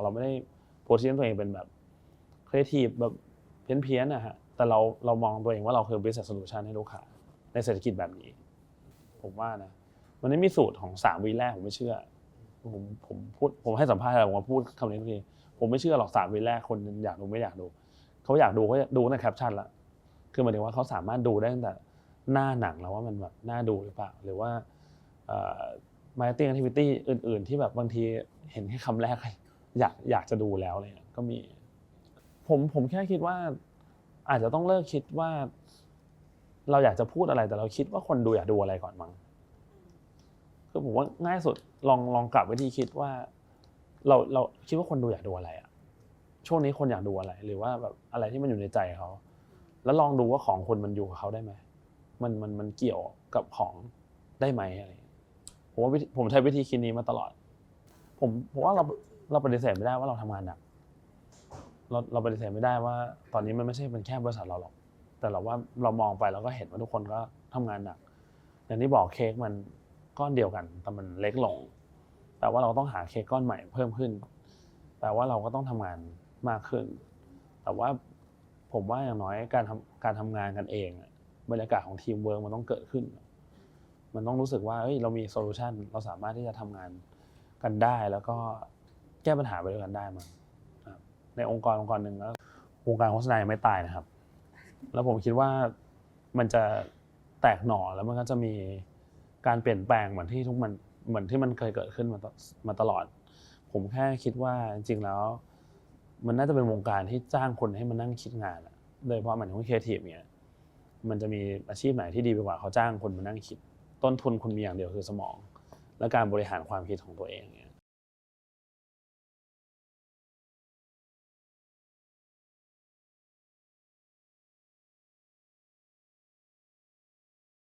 เราไม่ได้โพสต์ตัวเองเป็นแบบครีเอทีฟแบบเพี้ยนๆนะฮะ แต่เราเรามองตัวเองว่าเราคือ business solution ให้ลูกค้าในเศรษฐกิจแบบนี้ ผมว่านะ มันไม่มีสูตรของสามวีแรกผมไม่เชื่อ ผมผมพูดผมให้สัมภาษณ์อะไรผมมาพูดคำนี้ทุกทีผมไม่เชื่อหรอกสามวีแรกคนอยากดูไม่อยากดู เขาอยากดูเขาดูในแคปชั่นละ คือหมายถึงว่าเขาสามารถดูได้ตั้งแต่หน้าหนังแล้วว่ามันแบบน่าดูหรือเปล่า หรือว่าเอ่อ marketing activity อื่น ๆ ที่แบบบางทีเห็นแค่คำแรก อยากอยากจะดูแล้วอะไรเงี้ยก็มี ผมผมแค่คิดว่า อาจจะต้องเลิกคิดว่า เราอยากจะพูดอะไรแต่เราคิดว่าคนดูอยากดูอะไรก่อนมั้งคือผมว่าง่ายสุดลองลองกลับวิธีคิดว่า เราเราคิดว่าคนดูอยากดูอะไรอะช่วงนี้คนอยากดูอะไร หรือว่าแบบอะไรที่มันอยู่ในใจเขา แล้วลองดูว่าของคนมันอยู่กับเขาได้ไหมมันมันมันเกี่ยวกับของได้ไหมอะไรผมว่าผมใช้วิธีคิดนี้มาตลอด ผมผมว่าเรา เราปฏิเสธไม่ได้ว่าเราทำงานหนักเราเราปฏิเสธไม่ได้ว่า ตอนนี้มันไม่ใช่เป็นแค่บริษัทเราหรอก แต่เราว่าเรามองไปเราก็เห็นว่าทุกคนก็ทำงานหนัก อย่างที่บอกเค้กมันก้อนเดียวกัน แต่มันเล็กลงแต่ว่าเราต้องหาเค้กก้อนใหม่เพิ่มขึ้น แปลว่าเราก็ต้องทำงานมากขึ้น แต่ว่าผมว่าอย่างน้อยการทำการทำงานกันเองบรรยากาศของทีมเวิร์กมันต้องเกิดขึ้น มันต้องรู้สึกว่าเฮ้ยเรามีโซลูชันเราสามารถที่จะทำงานกันได้แล้วก็ แก้ปัญหาไปด้วยกันได้มั้งครับในองค์กรองค์กรหนึ่งแล้ววงการโฆษณายังไม่ตายนะครับ แล้วผมคิดว่ามันจะแตกหน่อแล้วมันก็จะมีการเปลี่ยนแปลงเหมือนที่ทุกมันเหมือนที่มันเคยเกิดขึ้นมาตมาตลอด ผมแค่คิดว่าจริงๆแล้ว มันน่าจะเป็นวงการที่จ้างคนให้มานั่งคิดงานโดยเฉพาะเหมายถึงครีเอทีฟเนี่ยมันจะมีอาชีพไหนที่ดีไปกว่าเขาจ้างคนมานั่งคิด ต้นทุนคุณมีอย่างเดียวคือสมอง และการบริหารความคิดของตัวเองเนี่ย